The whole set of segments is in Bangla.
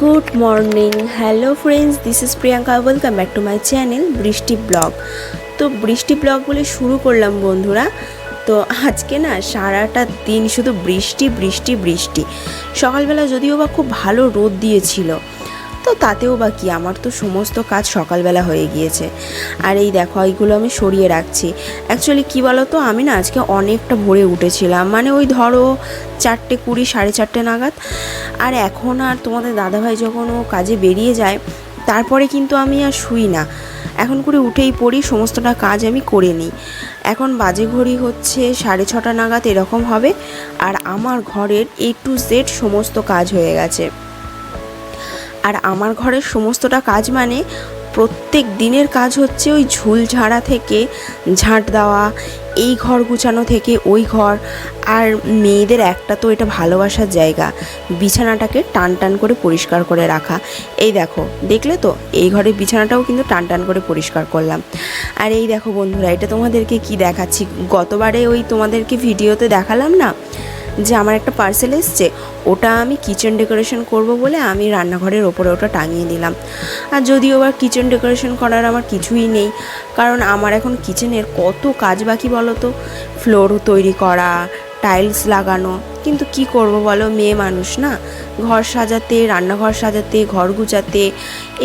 Good morning. Hello friends, this is Priyanka. Welcome back to my channel Brishti vlog. তো বৃষ্টি ব্লগ বলে শুরু করলাম বন্ধুরা। তো আজকে না সারাটা দিন শুধু বৃষ্টি বৃষ্টি বৃষ্টি। সকালবেলা যদিও বা খুব ভালো রোদ দিয়েছিল। তো তাতেও বা কি? আমার তো সমস্ত কাজ সকালবেলা হয়ে গিয়েছে। আর এই দেখো, এইগুলো আমি সরিয়ে রাখছি। অ্যাকচুয়ালি কী বলো তো আমি না আজকে অনেকটা ভোরে উঠেছিলাম। মানে ওই ধরো চারটে কুড়ি, সাড়ে চারটে নাগাদ। আর এখন আর তোমাদের দাদাভাই যখন ও কাজে বেরিয়ে যায়, তারপরে কিন্তু আমি আর শুই না। এখন করে উঠেই পড়ি, সমস্তটা কাজ আমি করে নিই। এখন বাজে ঘড়ি হচ্ছে সাড়ে ছটা নাগাদ, এরকম হবে। আর আমার ঘরের এ টু জেড সমস্ত কাজ হয়ে গেছে। আর আমার ঘরের সমস্তটা কাজ মানে প্রত্যেক দিনের কাজ হচ্ছে ওই ঝুল ঝাড়া থেকে ঝাঁট দেওয়া, এই ঘর গুছানো থেকে ওই ঘর। আর মেয়েদের একটা তো এটা ভালোবাসার জায়গা, বিছানাটাকে টান টান করে পরিষ্কার করে রাখা। এই দেখো, দেখলে তো? এই ঘরের বিছানাটাও কিন্তু টান টান করে পরিষ্কার করলাম। আর এই দেখো বন্ধুরা, এটা তোমাদেরকে কি দেখাচ্ছি? গতবারে ওই তোমাদেরকে ভিডিওতে দেখালাম না? যে আমার একটা পার্সেল এসছে, ওটা আমি কিচেন ডেকোরেশন করব বলে আমি রান্নাঘরের ওপরে ওটা টাঙিয়ে দিলাম আর যদিও বা কিচেন ডেকোরেশন করার আমার কিছুই নেই, কারণ আমার এখন কিচেনের কত কাজ বাকি বলো তো ফ্লোর তৈরি করা টাইলস লাগানো, কিন্তু কি করব বলো? মেয়ে মানুষ না? ঘর সাজাতে, রান্নাঘর সাজাতে, ঘর গুছাতে,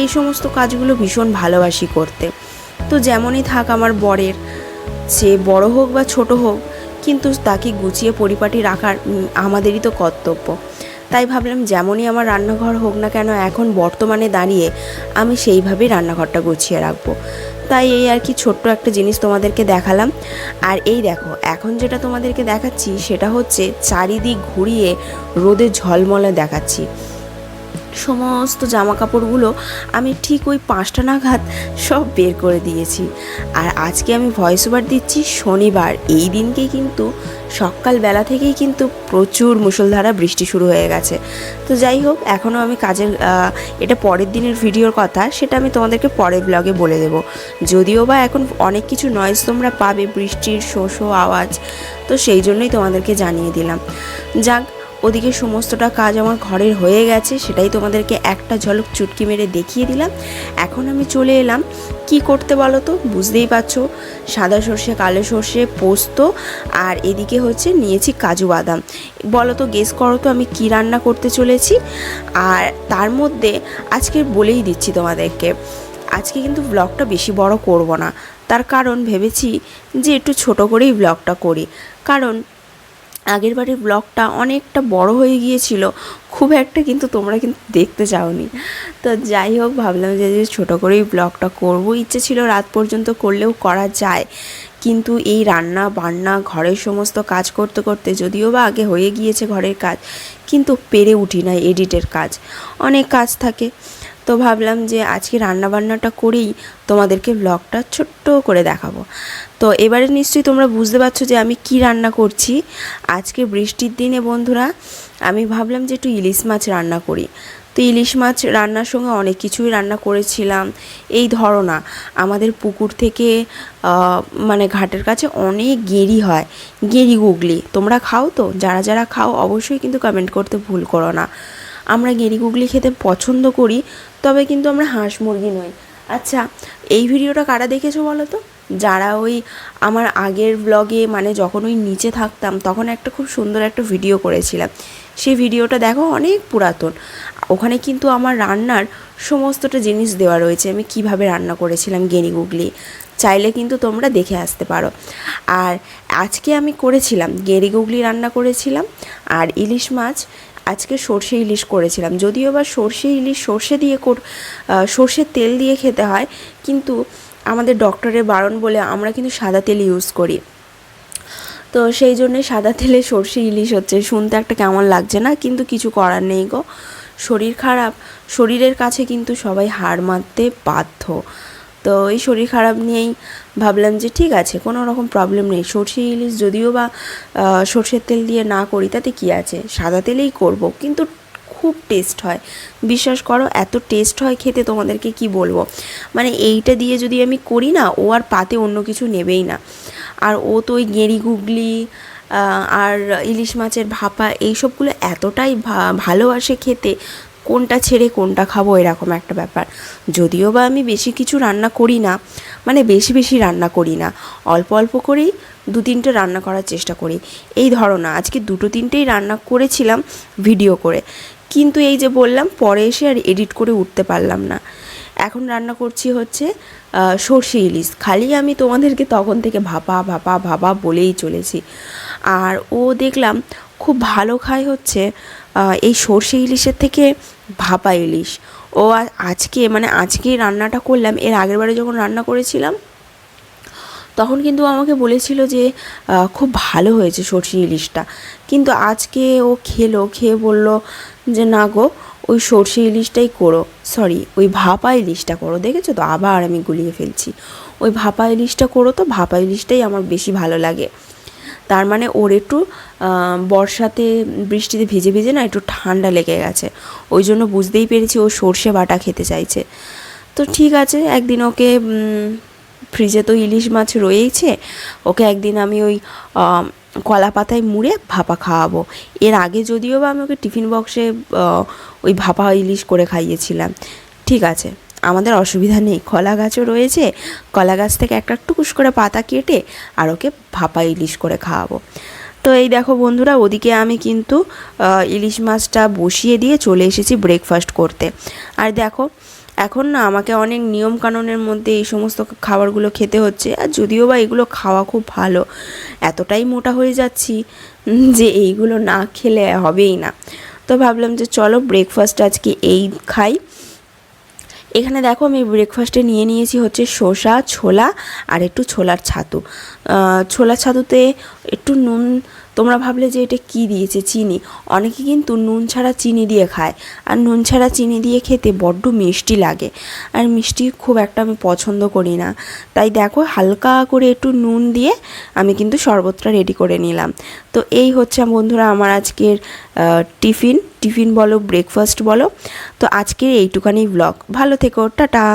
এই সমস্ত কাজগুলো ভীষণ ভালোবাসি করতে। তো যেমনই থাক আমার বরের, সে বড় হোক বা ছোট হোক কিন্তু তাকে গুছিয়ে পরিপাটি রাখার আমাদেরই তো কর্তব্য। তাই ভাবলাম যেমনই আমার রান্নাঘর হোক না কেন, এখন বর্তমানে দাঁড়িয়ে আমি সেইভাবেই রান্নাঘরটা গুছিয়ে রাখব। তাই এই আর কি ছোট্ট একটা জিনিস তোমাদেরকে দেখালাম। আর এই দেখো, এখন যেটা তোমাদেরকে দেখাচ্ছি সেটা হচ্ছে চারিদিক ঘুরিয়ে রোদে ঝলমলে দেখাচ্ছি। সমস্ত জামা কাপড়গুলো আমি ঠিক ওই পাঁচটা নাগাদ সব বের করে দিয়েছি। আর আজকে আমি ভয়েস ওভার দিচ্ছি শনিবার। এই দিনকেই কিন্তু সকালবেলা থেকেই কিন্তু প্রচুর মুষলধারা বৃষ্টি শুরু হয়ে গেছে। তো যাই হোক, এখনও আমি কাজের এটা পরের দিনের ভিডিওর কথা, সেটা আমি তোমাদেরকে পরের ব্লগে বলে দেবো। যদিও বা এখন অনেক কিছু নয়েজ তোমরা পাবে, বৃষ্টির শো শো আওয়াজ, তো সেই জন্যই তোমাদেরকে জানিয়ে দিলাম। যাক ওদিকে সমস্তটা কাজ আমার ঘরের হয়ে গেছে, সেটাই তোমাদেরকে একটা ঝলক চুটকি মেরে দেখিয়ে দিলাম। এখন আমি চলে এলাম। কি করতে বলো তো? বুঝতেই পারছ, সাদা সর্ষে, কালো সর্ষে, পোস্ত, আর এদিকে হচ্ছে নিয়েছি কাজু বাদাম। বলো তো গেস করো তো আমি কি রান্না করতে চলেছি? আর তার মধ্যে আজকে বলেই দিচ্ছি তোমাদেরকে, আজকে কিন্তু ব্লগটা বেশি বড় করব না। তার কারণ ভেবেছি যে একটু ছোট করেই ব্লগটা করি। কারণ আগের বারের ব্লগটা অনেকটা বড় হয়ে গিয়েছিল। খুব একটা কিন্তু তোমরা কিন্তু দেখতে চাওনি তো যাই হোক, ভাবলাম যে ছোটো করেই ব্লগটা করব। ইচ্ছে ছিল রাত পর্যন্ত করলেও করা যায়। কিন্তু এই রান্না বান্না, ঘরের সমস্ত কাজ করতে করতে যদিও বা আগে হয়ে গিয়েছে ঘরের কাজ, কিন্তু পেরে উঠি না এডিটের কাজ। অনেক কাজ থাকে। তো ভাবলাম যে আজকে রান্না বান্নাটা করেই তোমাদেরকে ব্লগটা ছোট্ট করে দেখাবো। তো এবারে নিশ্চয়ই তোমরা বুঝতে পারছ যে আমি কি রান্না করছি। আজকে বৃষ্টির দিনে বন্ধুরা, আমি ভাবলাম যে একটু ইলিশ মাছ রান্না করি। তো ইলিশ মাছ রান্নার সঙ্গে অনেক কিছুই রান্না করেছিলাম। এই ধরো না, আমাদের পুকুর থেকে মানে ঘাটের কাছে অনেক গেরি হয়। গেঁড়ি গুগলি, তোমরা খাও তো? যারা যারা খাও অবশ্যই কিন্তু কমেন্ট করতে ভুল করো না। আমরা গেঁড়ি গুগলি খেতে পছন্দ করি তবে কিন্তু আমরা হাঁস মুরগি নই। আচ্ছা এই ভিডিওটা কারা দেখেছ বলো তো? যারা ওই আমার আগের ব্লগে মানে যখন ওই নিচে থাকতাম, তখন একটা খুব সুন্দর একটা ভিডিও করেছিলাম। সেই ভিডিওটা দেখো, অনেক পুরাতন। ওখানে কিন্তু আমার রান্নার সমস্তটা জিনিস দেওয়া রয়েছে। আমি কীভাবে রান্না করেছিলাম, গেনি গুগলি। চাইলে কিন্তু তোমরা দেখে আসতে পারো। আর আজকে আমি করেছিলাম গেরি গুগলি রান্না করেছিলাম। আর ইলিশ মাছ আজকে সর্ষে ইলিশ করেছিলাম। যদিও বা সর্ষে ইলিশ সর্ষে দিয়ে কর সর্ষের তেল দিয়ে খেতে হয়, কিন্তু আমাদের ডক্টরের বারণ বলে আমরা কিন্তু সাদা তেল ইউজ করি। তো সেই জন্যে সাদা তেলে সর্ষে ইলিশ হচ্ছে। শুনতে একটা কেমন লাগছে না? কিন্তু কিছু করার নেই গো। শরীর খারাপ। শরীরের কাছে কিন্তু সবাই হার মানতে বাধ্য। তো এই শরীর খারাপ নিয়েই ভাবলাম যে ঠিক আছে, কোনো রকম প্রবলেম নেই। সর্ষে ইলিশ যদিও বা সর্ষের তেল দিয়ে না করি, তাতে কী আছে? সাদা তেলেই করব, কিন্তু খুব টেস্ট হয়। বিশ্বাস করো, এত টেস্ট হয় খেতে, তোমাদেরকে কি বলব? মানে এইটা দিয়ে যদি আমি করি না, ও আর পাতে অন্য কিছু নেবেই না। আর ও তো ওই গেঁড়ি, গুগলি আর ইলিশ মাছের ভাপা, এইসবগুলো এতটাই ভালোবাসে খেতে কোনটা ছেড়ে কোনটা খাব, এরকম একটা ব্যাপার। যদিও বা আমি বেশি কিছু রান্না করি না মানে বেশি বেশি রান্না করি না, অল্প অল্প করেই দু তিনটে রান্না করার চেষ্টা করি। এই ধরো না, আজকে দুটো তিনটেই রান্না করেছিলাম ভিডিও করে। কিন্তু এই যে বললাম, পরে এসে আর এডিট করে উঠতে পারলাম না। এখন রান্না করছি হচ্ছে সর্ষে ইলিশ। খালি আমি তোমাদেরকে তখন থেকে ভাপা ভাপা ভাপা বলেই চলেছি। আর ও দেখলাম, খুব ভালো খায় হচ্ছে এই সর্ষে ইলিশের থেকে ভাপা ইলিশ। ও আজকে মানে আজকেই রান্নাটা করলাম, এর আগের বারে যখন রান্না করেছিলাম, তখন কিন্তু আমাকে বলেছিল যে খুব ভালো হয়েছে সর্ষে ইলিশটা। কিন্তু আজকে ও খেলো, খেয়ে বলল যে, না গো, ওই সর্ষে ইলিশটাই করো। সরি, ওই ভাপা ইলিশটা করো। দেখেছ তো? আবার আমি গুলিয়ে ফেলছি। ওই ভাপা ইলিশটা করো তো, ভাপা ইলিশটাই আমার বেশি ভালো লাগে। তার মানে ওর একটু বর্ষাতে, বৃষ্টিতে ভিজে ভিজে না একটু ঠান্ডা লেগে গেছে। ওই জন্য বুঝতেই পেরেছি ও সর্ষে বাটা খেতে চাইছে। তো ঠিক আছে, একদিন ওকে ফ্রিজে তো ইলিশ মাছ রয়েইছে, ওকে একদিন আমি ওই কলা পাতায় মুড়ে ভাপা খাওয়াবো। এর আগে যদিও বা আমি ওকে টিফিন বক্সে ওই ভাপা ইলিশ করে খাইয়েছিলাম। ঠিক আছে। আমাদের অসুবিধা নেই। কলা গাছও রয়েছে। কলা গাছ থেকে একটা টুকুস করে পাতা কেটে আর ওকে ভাপা ইলিশ করে খাওয়াবো। তো এই দেখো বন্ধুরা, ওদিকে আমি কিন্তু ইলিশ মাছটা বসিয়ে দিয়ে চলে এসেছি ব্রেকফাস্ট করতে। আর দেখো, এখন না আমাকে অনেক নিয়ম কানুনের মধ্যে এই সমস্ত খাবারগুলো খেতে হচ্ছে। আর যদিও বা এগুলো খাওয়া খুব ভালো, এতটাই মোটা হয়ে যাচ্ছি যে এইগুলো না খেলে হবেই না। তো ভাবলাম যে চলো ব্রেকফাস্ট আজকে এই খাই। এখানে দেখো আমি ব্রেকফাস্টে নিয়ে নিয়েছি হচ্ছে শসা, ছোলা আর একটু ছোলার ছাতু। ছোলার ছাতুতে একটু নুন, তোমরা ভাবলে যে এটা কি দিয়েছে? চিনি। অনেকে কিন্তু নুন ছাড়া চিনি দিয়ে খায়। আর নুন ছাড়া চিনি দিয়ে খেতে বড্ড মিষ্টি লাগে। আর মিষ্টি খুব একটা আমি পছন্দ করি না। তাই দেখো হালকা করে একটু নুন দিয়ে আমি কিন্তু শরবতটা রেডি করে নিলাম। তো এই হচ্ছে বন্ধুরা আমার আজকের টিফিন। টিফিন বলো ব্রেকফাস্ট বলো। তো আজকের এইটুখানি ব্লগ ভালো থেকো টাটা।